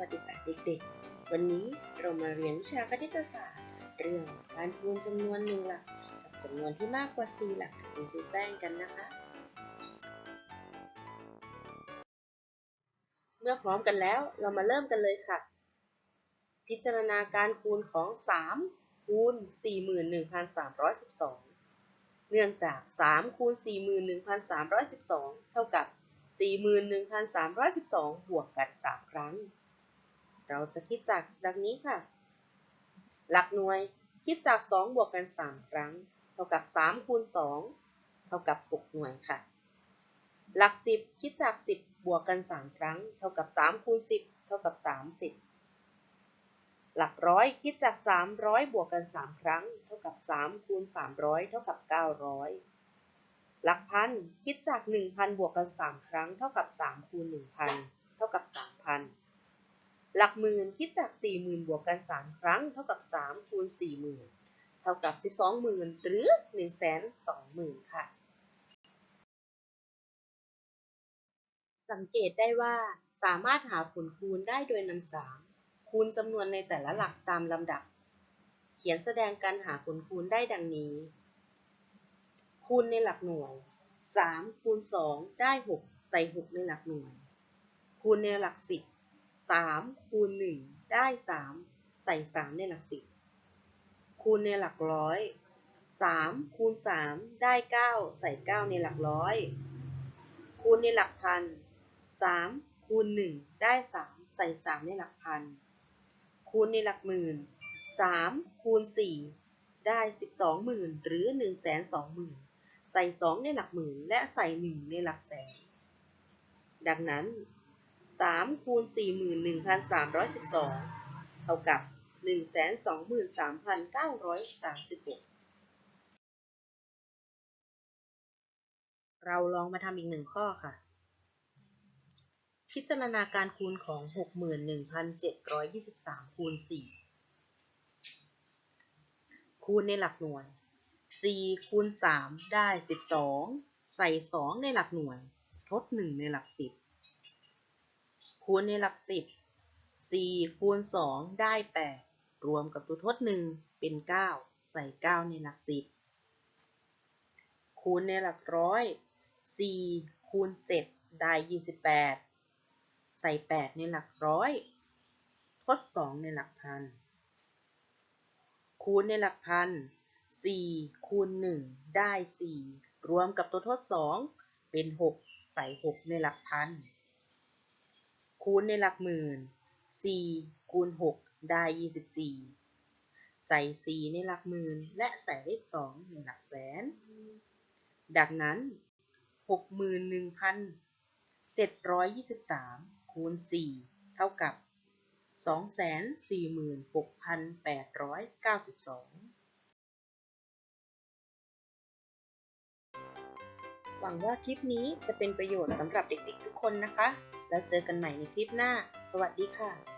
วัสดีค่ะเด็กๆ วันนี้เรามาเรียนวิชาคณิตศาสตร์ เรื่องการคูณจำนวนหนึ่งหลักกับจำนวนที่มากกว่า 4 หลักกับคุณครูแป้งกันนะคะ เมื่อพร้อมกันแล้วเรามาเริ่มกันเลยค่ะ พิจารณาการคูณของ 3 คูณ 41,312 เนื่องจาก 3 คูณ 41,312 เท่ากับ41,312 บวกกัน 3 ครั้ง เราจะคิดจากดังนี้ค่ะ หลักหน่วยคิดจาก 2 บวกกัน 3 ครั้ง เท่ากับ 3 คูณ 2 เท่ากับ 6 หน่วยค่ะ หลัก 10 คิดจาก 10 บวกกัน 3 ครั้ง เท่ากับ 3 คูณ 10 เท่ากับ 30 หลักร้อยคิดจาก 300 บวกกัน 3 ครั้ง เท่ากับ 3 คูณ 300 เท่ากับ 900 หลักพันคิดจาก 1,000 บวกกัน 3 ครั้ง เท่ากับ 3 คูณ 1,000 เท่ากับ 3,000 หลักหมื่นคิดจาก 40,000 บวกกัน 3 ครั้ง เท่ากับ 3 คูณ 40,000 เท่ากับ 12,000 หรือ 120,000 ค่ะ สังเกตได้ว่าสามารถหาผลคูณได้โดยนำ3คูณจำนวนในแต่ละหลักตามลำดับ เขียนแสดงการหาผลคูณได้ดังนี้ คูณในหลักหน่วย 3 คูณ 2 ได้ 6 ใส่ 6 ในหลักหน่วย คูณในหลัก 10 3คูณ1ได้ 3 ใส่ 3 ในหลัก10คูณในหลักร้อย 3 คูณ 3 ได้ 9 ใส่ 9 ในหลักร้อย คูณในหลักพัน 3 คูณ 1 ได้ 3 ใส่ 3 ในหลักพัน คูณในหลักหมื่น 3 คูณ 4 ได้ 12หมื่นหรือ 1 2 0 0 0 0 ใส่ 2 ในหลักหมื่น และใส่ 1 ในหลักแสน ดังนั้น 3คูณ41,312 เท่ากับ 123,936 เราลองมาทำอีกหนึ่งข้อค่ะ พิจารณาการคูณของ 61,723 คูณ 4 คูณในหลักหน่วย 4 คูณ 3 ได้ 12 ใส่ 2 ในหลักหน่วย ทด 1 ในหลัก 10 คูณในหลัก10 4คูณ2ได้ 8 รวมกับตัวทด 1 เป็น 9 ใส่ 9 ในหลัก 10 คูณในหลักร้อย4คูณ 7 ได้ 28 ใส่ 8 ในหลักร้อย ทด 2 ในหลักพัน คูณในหลักพัน4คูณ 1 ได้ 4 รวมกับตัวทด 2 เป็น 6 ใส่ 6 ในหลักพัน คูณในหลักหมื่น 4 คูณ 6 ได้ 24 ใส่ 4 ในหลักหมื่น และใส่เลข 2 ในหลักแสน ดังนั้น 61,723 คูณ 4 เท่ากับ 246,892 วังว่าคลิปนี้จะเป็นประโยชน์สำหรับเด็กๆทุกคนนะคะ แล้วเจอกันใหม่ในคลิปหน้า สวัสดีค่ะ